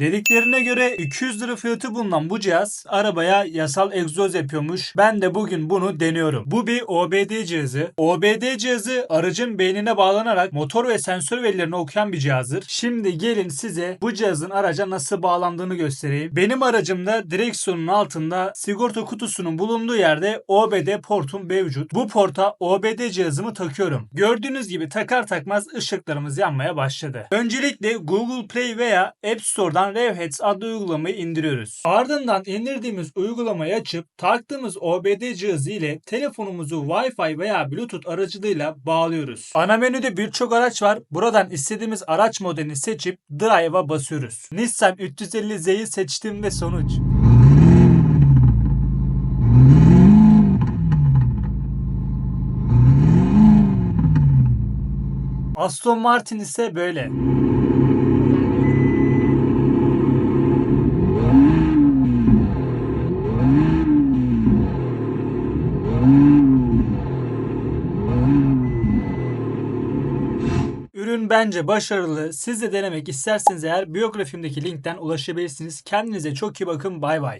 Dediklerine göre 200 lira fiyatı bulunan bu cihaz arabaya yasal egzoz yapıyormuş. Ben de bugün bunu deniyorum. Bu bir OBD cihazı. OBD cihazı aracın beynine bağlanarak motor ve sensör verilerini okuyan bir cihazdır. Şimdi gelin size bu cihazın araca nasıl bağlandığını göstereyim. Benim aracımda direksiyonun altında sigorta kutusunun bulunduğu yerde OBD portum mevcut. Bu porta OBD cihazımı takıyorum. Gördüğünüz gibi takar takmaz ışıklarımız yanmaya başladı. Öncelikle Google Play veya App Store'dan Revheads adlı uygulamayı indiriyoruz. Ardından indirdiğimiz uygulamayı açıp taktığımız OBD cihazı ile telefonumuzu Wi-Fi veya Bluetooth aracılığıyla bağlıyoruz. Ana menüde birçok araç var. Buradan istediğimiz araç modelini seçip Drive'a basıyoruz. Nissan 350Z'yi seçtim ve sonuç. Aston Martin ise böyle. Ürün bence başarılı. Siz de denemek isterseniz eğer biyografimdeki linkten ulaşabilirsiniz. Kendinize çok iyi bakın. Bay bay.